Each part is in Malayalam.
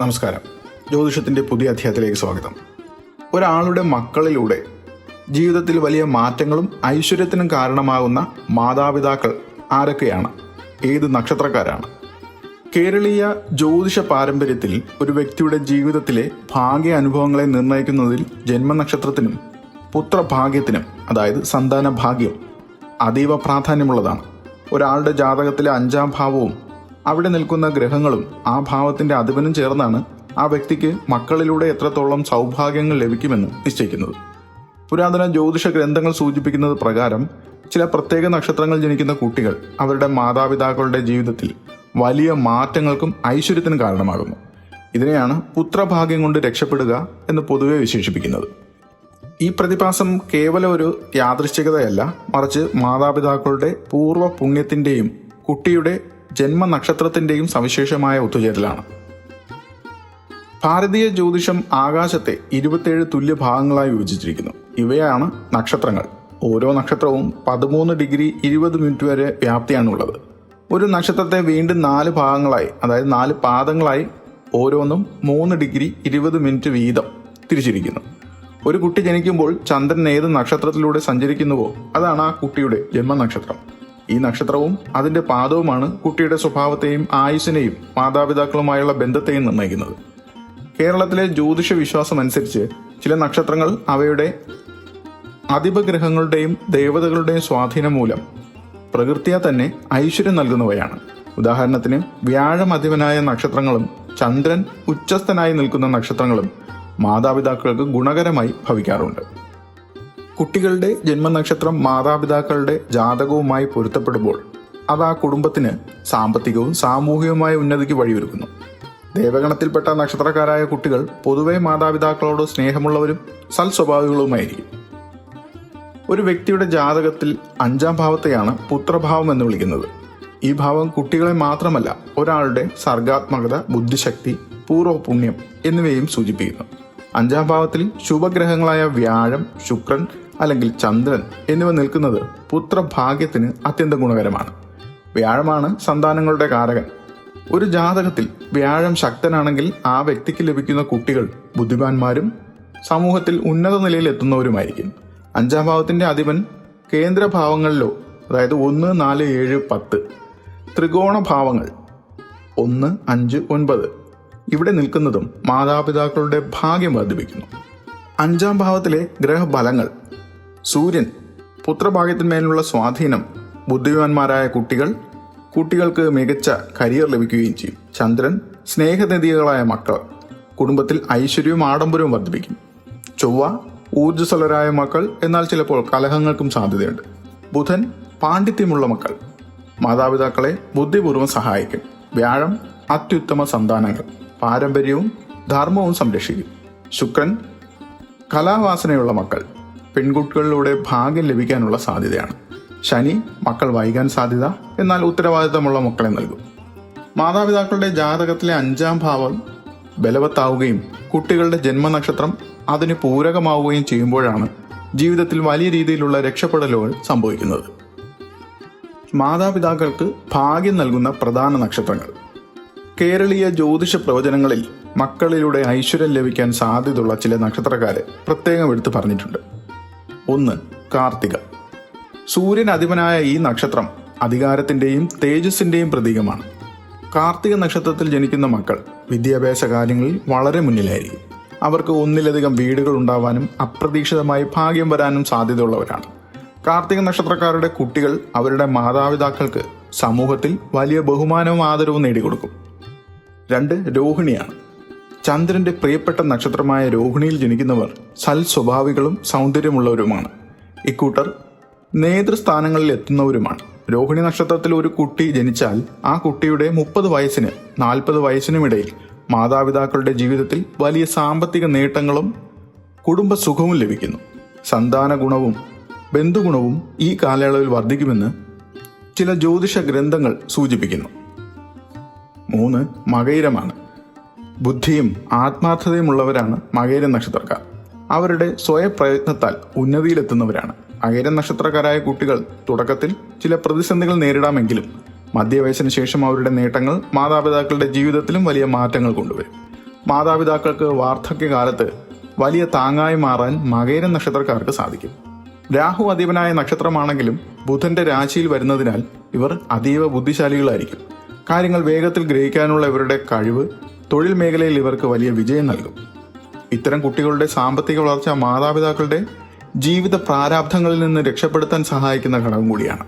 നമസ്കാരം. ജ്യോതിഷത്തിന്റെ പുതിയ അധ്യായത്തിലേക്ക് സ്വാഗതം. ഒരാളുടെ മക്കളിലൂടെ ജീവിതത്തിൽ വലിയ മാറ്റങ്ങളും ഐശ്വര്യത്തിനും കാരണമാകുന്ന മാതാപിതാക്കൾ ആരൊക്കെയാണ്? ഏത് നക്ഷത്രക്കാരാണ്? കേരളീയ ജ്യോതിഷ പാരമ്പര്യത്തിൽ ഒരു വ്യക്തിയുടെ ജീവിതത്തിലെ ഭാഗ്യ അനുഭവങ്ങളെ നിർണയിക്കുന്നതിൽ ജന്മനക്ഷത്രത്തിനും പുത്രഭാഗ്യത്തിനും അതായത് സന്താന ഭാഗ്യം അതീവ പ്രാധാന്യമുള്ളതാണ്. ഒരാളുടെ ജാതകത്തിലെ അഞ്ചാം ഭാവവും അവിടെ നിൽക്കുന്ന ഗ്രഹങ്ങളും ആ ഭാവത്തിന്റെ അധിപനും ചേർന്നാണ് ആ വ്യക്തിക്ക് മക്കളിലൂടെ എത്രത്തോളം സൗഭാഗ്യങ്ങൾ ലഭിക്കുമെന്ന് നിശ്ചയിക്കുന്നത്. പുരാതന ജ്യോതിഷ ഗ്രന്ഥങ്ങൾ സൂചിപ്പിക്കുന്നത് പ്രകാരം ചില പ്രത്യേക നക്ഷത്രങ്ങൾ ജനിക്കുന്ന കുട്ടികൾ അവരുടെ മാതാപിതാക്കളുടെ ജീവിതത്തിൽ വലിയ മാറ്റങ്ങൾക്കും ഐശ്വര്യത്തിനും കാരണമാകുന്നു. ഇതിനെയാണ് പുത്രഭാഗ്യം കൊണ്ട് രക്ഷപ്പെടുക എന്ന് പൊതുവെ വിശേഷിപ്പിക്കുന്നത്. ഈ പ്രതിഭാസം കേവലം ഒരു യാദൃശ്ചികതയല്ല മറിച്ച് മാതാപിതാക്കളുടെ പൂർവ പുണ്യത്തിന്റെയും കുട്ടിയുടെ ജന്മനക്ഷത്രത്തിന്റെയും സവിശേഷമായ ഒത്തുചേരലാണ്. ഭാരതീയ ജ്യോതിഷം ആകാശത്തെ ഇരുപത്തേഴ് തുല്യ ഭാഗങ്ങളായി വിഭജിച്ചിരിക്കുന്നു. ഇവയാണ് നക്ഷത്രങ്ങൾ. ഓരോ നക്ഷത്രവും പതിമൂന്ന് ഡിഗ്രി ഇരുപത് മിനിറ്റ് വരെ വ്യാപ്തിയാണ് ഉള്ളത്. ഒരു നക്ഷത്രത്തെ വീണ്ടും നാല് ഭാഗങ്ങളായി അതായത് നാല് പാദങ്ങളായി ഓരോന്നും മൂന്ന് ഡിഗ്രി ഇരുപത് മിനിറ്റ് വീതം തിരിച്ചിരിക്കുന്നു. ഒരു കുട്ടി ജനിക്കുമ്പോൾ ചന്ദ്രൻ ഏത് നക്ഷത്രത്തിലൂടെ സഞ്ചരിക്കുന്നുവോ അതാണ് ആ കുട്ടിയുടെ ജന്മനക്ഷത്രം. ഈ നക്ഷത്രവും അതിന്റെ പാദവുമാണ് കുട്ടിയുടെ സ്വഭാവത്തെയും ആയുസിനെയും മാതാപിതാക്കളുമായുള്ള ബന്ധത്തെയും നിർണയിക്കുന്നത്. കേരളത്തിലെ ജ്യോതിഷ വിശ്വാസം അനുസരിച്ച് ചില നക്ഷത്രങ്ങൾ അവയുടെ അതിപഗ്രഹങ്ങളുടെയും ദേവതകളുടെയും സ്വാധീനം മൂലം പ്രകൃതിയെ തന്നെ ഐശ്വര്യം നൽകുന്നവയാണ്. ഉദാഹരണത്തിന് വ്യാഴം അധിപനായ നക്ഷത്രങ്ങളും ചന്ദ്രൻ ഉച്ചസ്ഥനായി നിൽക്കുന്ന നക്ഷത്രങ്ങളും മാതാപിതാക്കൾക്ക് ഗുണകരമായി ഭവിക്കാറുണ്ട്. കുട്ടികളുടെ ജന്മനക്ഷത്രം മാതാപിതാക്കളുടെ ജാതകവുമായി പൊരുത്തപ്പെടുമ്പോൾ അത് ആ കുടുംബത്തിന് സാമ്പത്തികവും സാമൂഹികവുമായ ഉന്നതിക്ക് വഴിയൊരുക്കുന്നു. ദേവഗണത്തിൽപ്പെട്ട നക്ഷത്രക്കാരായ കുട്ടികൾ പൊതുവെ മാതാപിതാക്കളോട് സ്നേഹമുള്ളവരും സൽസ്വഭാവികളുമായിരിക്കും ഒരു വ്യക്തിയുടെ ജാതകത്തിൽ അഞ്ചാം ഭാവത്തെയാണ് പുത്രഭാവം എന്ന് വിളിക്കുന്നത്. ഈ ഭാവം കുട്ടികളെ മാത്രമല്ല ഒരാളുടെ സർഗാത്മകത ബുദ്ധിശക്തി പൂർവ പുണ്യം എന്നിവയും സൂചിപ്പിക്കുന്നു. അഞ്ചാം ഭാവത്തിൽ ശുഭഗ്രഹങ്ങളായ വ്യാഴം ശുക്രൻ അല്ലെങ്കിൽ ചന്ദ്രൻ എന്നിവ നിൽക്കുന്നത് പുത്രഭാഗ്യത്തിന് അത്യന്തം ഗുണകരമാണ്. വ്യാഴമാണ് സന്താനങ്ങളുടെ കാരകൻ. ഒരു ജാതകത്തിൽ വ്യാഴം ശക്തനാണെങ്കിൽ ആ വ്യക്തിക്ക് ലഭിക്കുന്ന കുട്ടികൾ ബുദ്ധിമാന്മാരും സമൂഹത്തിൽ ഉന്നത നിലയിൽ എത്തുന്നവരുമായിരിക്കും. അഞ്ചാം ഭാവത്തിന്റെ അധിപൻ കേന്ദ്രഭാവങ്ങളിലോ അതായത് ഒന്ന് നാല് ഏഴ് പത്ത്. ത്രികോണ ഭാവങ്ങൾ ഒന്ന് അഞ്ച് ഒൻപത്. ഇവിടെ നിൽക്കുന്നതും മാതാപിതാക്കളുടെ ഭാഗ്യം വർദ്ധിപ്പിക്കുന്നു. അഞ്ചാം ഭാവത്തിലെ ഗ്രഹഫലങ്ങൾ സൂര്യൻ പുത്രഭാഗ്യത്തിന്മേലുള്ള സ്വാധീനം ബുദ്ധിമാന്മാരായ കുട്ടികൾ കുട്ടികൾക്ക് മികച്ച കരിയർ ലഭിക്കുകയും ചെയ്യും. ചന്ദ്രൻ സ്നേഹനിധികളായ മക്കൾ കുടുംബത്തിൽ ഐശ്വര്യവും ആഡംബരവും വർദ്ധിപ്പിക്കും. ചൊവ്വ ഊർജസ്വലരായ മക്കൾ എന്നാൽ ചിലപ്പോൾ കലഹങ്ങൾക്കും സാധ്യതയുണ്ട്. ബുധൻ പാണ്ഡിത്യമുള്ള മക്കൾ മാതാപിതാക്കളെ ബുദ്ധിപൂർവം സഹായിക്കും. വ്യാഴം അത്യുത്തമ സന്താനങ്ങൾ പാരമ്പര്യവും ധർമ്മവും സംരക്ഷിക്കും. ശുക്രൻ കലാവാസനയുള്ള മക്കൾ പെൺകുട്ടികളിലൂടെ ഭാഗ്യം ലഭിക്കാനുള്ള സാധ്യതയാണ്. ശനി മക്കൾ വൈകാൻ സാധ്യത എന്നാൽ ഉത്തരവാദിത്തമുള്ള മക്കളെ നൽകും. മാതാപിതാക്കളുടെ ജാതകത്തിലെ അഞ്ചാം ഭാവം ബലവത്താവുകയും കുട്ടികളുടെ ജന്മനക്ഷത്രം അതിന് പൂരകമാവുകയും ചെയ്യുമ്പോഴാണ് ജീവിതത്തിൽ വലിയ രീതിയിലുള്ള രക്ഷപ്പെടലുകൾ സംഭവിക്കുന്നത്. മാതാപിതാക്കൾക്ക് ഭാഗ്യം നൽകുന്ന പ്രധാന നക്ഷത്രങ്ങൾ. കേരളീയ ജ്യോതിഷ പ്രവചനങ്ങളിൽ മക്കളിലൂടെ ഐശ്വര്യം ലഭിക്കാൻ സാധ്യതയുള്ള ചില നക്ഷത്രക്കാരെ പ്രത്യേകം എടുത്തു പറഞ്ഞിട്ടുണ്ട്. ഒന്ന് കാർത്തിക. സൂര്യൻ അധിപനായ ഈ നക്ഷത്രം അധികാരത്തിന്റെയും തേജസ്സിന്റെയും പ്രതീകമാണ്. കാർത്തിക നക്ഷത്രത്തിൽ ജനിക്കുന്ന മക്കൾ വിദ്യാഭ്യാസ കാര്യങ്ങളിൽ വളരെ മുന്നിലായിരിക്കും. അവർക്ക് ഒന്നിലധികം വീടുകൾ ഉണ്ടാവാനും അപ്രതീക്ഷിതമായി ഭാഗ്യം വരാനും സാധ്യതയുള്ളവരാണ്. കാർത്തിക നക്ഷത്രക്കാരുടെ കുട്ടികൾ അവരുടെ മാതാപിതാക്കൾക്ക് സമൂഹത്തിൽ വലിയ ബഹുമാനവും ആദരവും നേടിക്കൊടുക്കും. രണ്ട് രോഹിണിയാണ്. ചന്ദ്രന്റെ പ്രിയപ്പെട്ട നക്ഷത്രമായ രോഹിണിയിൽ ജനിക്കുന്നവർ സൽ സ്വഭാവികളും സൗന്ദര്യമുള്ളവരുമാണ്. ഇക്കൂട്ടർ നേതൃസ്ഥാനങ്ങളിൽ എത്തുന്നവരുമാണ്. രോഹിണി നക്ഷത്രത്തിൽ ഒരു കുട്ടി ജനിച്ചാൽ ആ കുട്ടിയുടെ മുപ്പത് വയസ്സിന് നാൽപ്പത് വയസ്സിനുമിടയിൽ മാതാപിതാക്കളുടെ ജീവിതത്തിൽ വലിയ സാമ്പത്തിക നേട്ടങ്ങളും കുടുംബ സുഖവും ലഭിക്കുന്നു. സന്താന ഗുണവും ബന്ധുഗുണവും ഈ കാലയളവിൽ വർദ്ധിക്കുമെന്ന് ചില ജ്യോതിഷ ഗ്രന്ഥങ്ങൾ സൂചിപ്പിക്കുന്നു. മൂന്ന് മകയിരമാണ്. ബുദ്ധിയും ആത്മാർത്ഥതയുമുള്ളവരാണ് മകേരൻ നക്ഷത്രക്കാർ. അവരുടെ സ്വയപ്രയത്നത്താൽ ഉന്നതിയിലെത്തുന്നവരാണ്. മകേരൻ നക്ഷത്രക്കാരായ കുട്ടികൾ തുടക്കത്തിൽ ചില പ്രതിസന്ധികൾ നേരിടാമെങ്കിലും മധ്യവയസ്സിന് ശേഷം അവരുടെ നേട്ടങ്ങൾ മാതാപിതാക്കളുടെ ജീവിതത്തിലും വലിയ മാറ്റങ്ങൾ കൊണ്ടുവരും. മാതാപിതാക്കൾക്ക് വാർദ്ധക്യകാലത്ത് വലിയ താങ്ങായി മാറാൻ മകേര നക്ഷത്രക്കാർക്ക് സാധിക്കും. രാഹു അധീപനായ നക്ഷത്രമാണെങ്കിലും ബുധന്റെ രാശിയിൽ വരുന്നതിനാൽ ഇവർ അതീവ ബുദ്ധിശാലികളായിരിക്കും. കാര്യങ്ങൾ വേഗത്തിൽ ഗ്രഹിക്കാനുള്ള ഇവരുടെ കഴിവ് തൊഴിൽ മേഖലയിൽ ഇവർക്ക് വലിയ വിജയം നൽകും. ഇത്തരം കുട്ടികളുടെ സാമ്പത്തിക വളർച്ച മാതാപിതാക്കളുടെ ജീവിത പ്രാരാബ്ധങ്ങളിൽ നിന്ന് രക്ഷപ്പെടുത്താൻ സഹായിക്കുന്ന ഘടകം കൂടിയാണ്.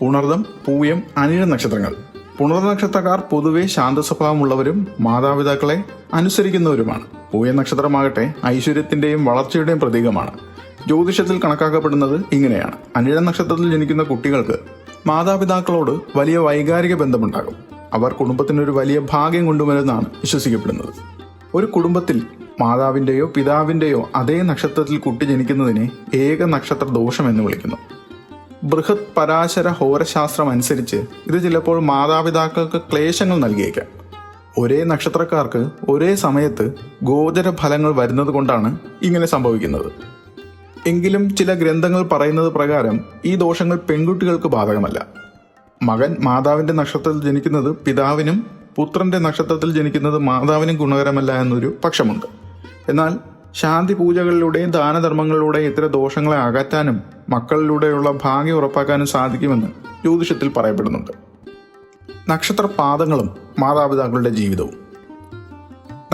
പുണർദം പൂയം അനിഴ നക്ഷത്രങ്ങൾ. പുണർദ നക്ഷത്രക്കാർ പൊതുവെ ശാന്ത സ്വഭാവമുള്ളവരും മാതാപിതാക്കളെ അനുസരിക്കുന്നവരുമാണ്. പൂയ നക്ഷത്രമാകട്ടെ ഐശ്വര്യത്തിന്റെയും വളർച്ചയുടെയും പ്രതീകമാണ്. ജ്യോതിഷത്തിൽ കണക്കാക്കപ്പെടുന്നത് ഇങ്ങനെയാണ്. അനിഴ നക്ഷത്രത്തിൽ ജനിക്കുന്ന കുട്ടികൾക്ക് മാതാപിതാക്കളോട് വലിയ വൈകാരിക ബന്ധമുണ്ടാകും. അവർ കുടുംബത്തിന് ഒരു വലിയ ഭാഗ്യം കൊണ്ടുവരുന്നതാണ് വിശ്വസിക്കപ്പെടുന്നത്. ഒരു കുടുംബത്തിൽ മാതാവിന്റെയോ പിതാവിന്റെയോ അതേ നക്ഷത്രത്തിൽ കുട്ടി ജനിക്കുന്നതിനെ ഏക നക്ഷത്ര ദോഷം എന്ന് വിളിക്കുന്നു. ബൃഹത് പരാശര ഹോരശാസ്ത്രം അനുസരിച്ച് ഇത് ചിലപ്പോൾ മാതാപിതാക്കൾക്ക് ക്ലേശങ്ങൾ നൽകിയേക്കാം. ഒരേ നക്ഷത്രക്കാർക്ക് ഒരേ സമയത്ത് ഗോചര ഫലങ്ങൾ വരുന്നത് കൊണ്ടാണ് ഇങ്ങനെ സംഭവിക്കുന്നത്. എങ്കിലും ചില ഗ്രന്ഥങ്ങൾ പറയുന്നത് പ്രകാരം ഈ ദോഷങ്ങൾ പെൺകുട്ടികൾക്ക് ബാധകമല്ല. മകൻ മാതാവിന്റെ നക്ഷത്രത്തിൽ ജനിക്കുന്നത് പിതാവിനും പുത്രന്റെ നക്ഷത്രത്തിൽ ജനിക്കുന്നത് മാതാവിനും ഗുണകരമല്ല എന്നൊരു പക്ഷമുണ്ട്. എന്നാൽ ശാന്തി പൂജകളിലൂടെയും ദാനധർമ്മങ്ങളിലൂടെയും ഇത്തരം ദോഷങ്ങളെ അകറ്റാനും മക്കളിലൂടെയുള്ള ഭാഗ്യം ഉറപ്പാക്കാനും സാധിക്കുമെന്ന് ജ്യോതിഷത്തിൽ പറയപ്പെടുന്നുണ്ട്. നക്ഷത്ര പാദങ്ങളും മാതാപിതാക്കളുടെ ജീവിതവും.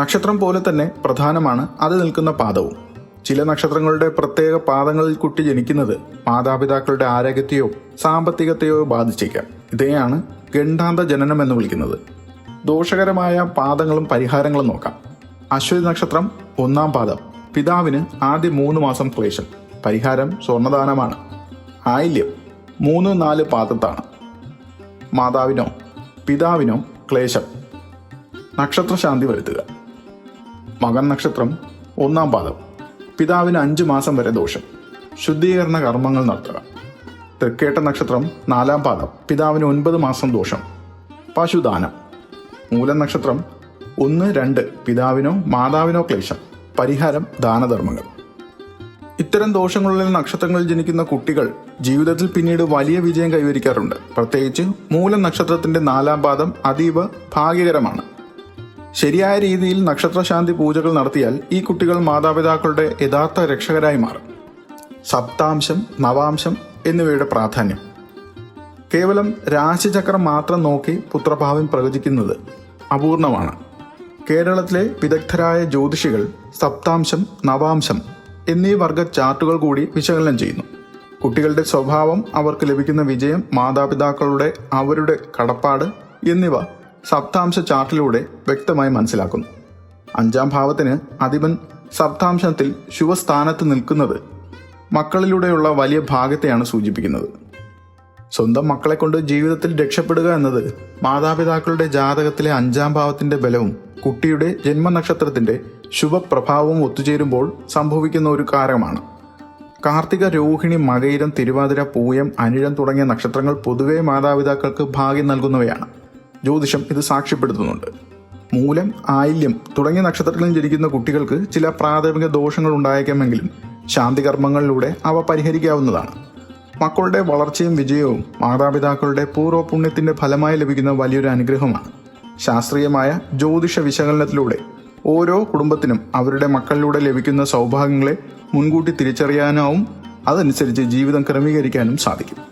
നക്ഷത്രം പോലെ തന്നെ പ്രധാനമാണ് അത് നിൽക്കുന്ന പാദവും. ചില നക്ഷത്രങ്ങളുടെ പ്രത്യേക പാദങ്ങളിൽ കുട്ടി ജനിക്കുന്നത് മാതാപിതാക്കളുടെ ആരോഗ്യത്തെയോ സാമ്പത്തികത്തെയോ ബാധിച്ചേക്കാം. ഇതേയാണ് ഗണ്ഡാന്ത ജനനം എന്ന് വിളിക്കുന്നത്. ദോഷകരമായ പാദങ്ങളും പരിഹാരങ്ങളും നോക്കാം. അശ്വതി നക്ഷത്രം ഒന്നാം പാദം. പിതാവിന് ആദ്യ മൂന്ന് മാസം ക്ലേശം. പരിഹാരം സ്വർണദാനമാണ് ആയില്യം മൂന്ന് നാല് പാദത്താണ്. മാതാവിനോ പിതാവിനോ ക്ലേശം. നക്ഷത്രശാന്തി വരുത്തുക. മകൻ നക്ഷത്രം ഒന്നാം പാദം. പിതാവിന് അഞ്ചു മാസം വരെ ദോഷം. ശുദ്ധീകരണ കർമ്മങ്ങൾ നടത്തുക. തൃക്കേട്ട നക്ഷത്രം നാലാം പാദം. പിതാവിന് ഒൻപത് മാസം ദോഷം. പശുദാനം. മൂലം നക്ഷത്രം ഒന്ന് രണ്ട് പിതാവിനോ മാതാവിനോ ക്ലേശം. പരിഹാരം ദാനധർമ്മങ്ങൾ. ഇത്തരം ദോഷങ്ങളുള്ള നക്ഷത്രങ്ങളിൽ ജനിക്കുന്ന കുട്ടികൾ ജീവിതത്തിൽ പിന്നീട് വലിയ വിജയം കൈവരിക്കാറുണ്ട്. പ്രത്യേകിച്ച് മൂലം നക്ഷത്രത്തിന്റെ നാലാം പാദം അതീവ ഭാഗ്യകരമാണ്. ശരിയായ രീതിയിൽ നക്ഷത്രശാന്തി പൂജകൾ നടത്തിയാൽ ഈ കുട്ടികൾ മാതാപിതാക്കളുടെ യഥാർത്ഥ രക്ഷകരായി മാറും. സപ്താംശം നവാംശം എന്നിവയുടെ പ്രാധാന്യം. കേവലം രാശിചക്രം മാത്രം നോക്കി പുത്രഭാവം പ്രവചിക്കുന്നത് അപൂർണമാണ്. കേരളത്തിലെ വിദഗ്ധരായ ജ്യോതിഷികൾ സപ്താംശം നവാംശം എന്നീ വർഗ ചാർട്ടുകൾ കൂടി വിശകലനം ചെയ്യുന്നു. കുട്ടികളുടെ സ്വഭാവം അവർക്ക് ലഭിക്കുന്ന വിജയം മാതാപിതാക്കളുടെ അവരുടെ കടപ്പാട് എന്നിവ സപ്താംശ ചാർട്ടിലൂടെ വ്യക്തമായി മനസ്സിലാക്കുന്നു. അഞ്ചാം ഭാവത്തിന് അധിപൻ സപ്താംശത്തിൽ ശുഭസ്ഥാനത്ത് നിൽക്കുന്നത് മക്കളിലൂടെയുള്ള വലിയ ഭാഗത്തെയാണ് സൂചിപ്പിക്കുന്നത്. സ്വന്തം മക്കളെ കൊണ്ട് ജീവിതത്തിൽ രക്ഷപ്പെടുക എന്നത് മാതാപിതാക്കളുടെ ജാതകത്തിലെ അഞ്ചാം ഭാവത്തിന്റെ ബലവും കുട്ടിയുടെ ജന്മനക്ഷത്രത്തിന്റെ ശുഭപ്രഭാവവും ഒത്തുചേരുമ്പോൾ സംഭവിക്കുന്ന ഒരു കാര്യമാണ്. കാർത്തിക രോഹിണി മകയിരം തിരുവാതിര പൂയം അനിഴം തുടങ്ങിയ നക്ഷത്രങ്ങൾ പൊതുവെ മാതാപിതാക്കൾക്ക് ഭാഗ്യം നൽകുന്നവയാണ്. ജ്യോതിഷം ഇത് സാക്ഷ്യപ്പെടുത്തുന്നുണ്ട്. മൂലം ആയില്യം തുടങ്ങിയ നക്ഷത്രങ്ങളിൽ ജനിക്കുന്ന കുട്ടികൾക്ക് ചില പ്രാഥമിക ദോഷങ്ങൾ ഉണ്ടായേക്കാമെങ്കിലും ശാന്തികർമ്മങ്ങളിലൂടെ അവ പരിഹരിക്കാവുന്നതാണ്. മക്കളുടെ വളർച്ചയും വിജയവും മാതാപിതാക്കളുടെ പൂർവ പുണ്യത്തിന്റെ ഫലമായി ലഭിക്കുന്ന വലിയൊരു അനുഗ്രഹമാണ്. ശാസ്ത്രീയമായ ജ്യോതിഷ വിശകലനത്തിലൂടെ ഓരോ കുടുംബത്തിനും അവരുടെ മക്കളിലൂടെ ലഭിക്കുന്ന സൗഭാഗ്യങ്ങളെ മുൻകൂട്ടി തിരിച്ചറിയാനാവും അതനുസരിച്ച് ജീവിതം ക്രമീകരിക്കാനും സാധിക്കും.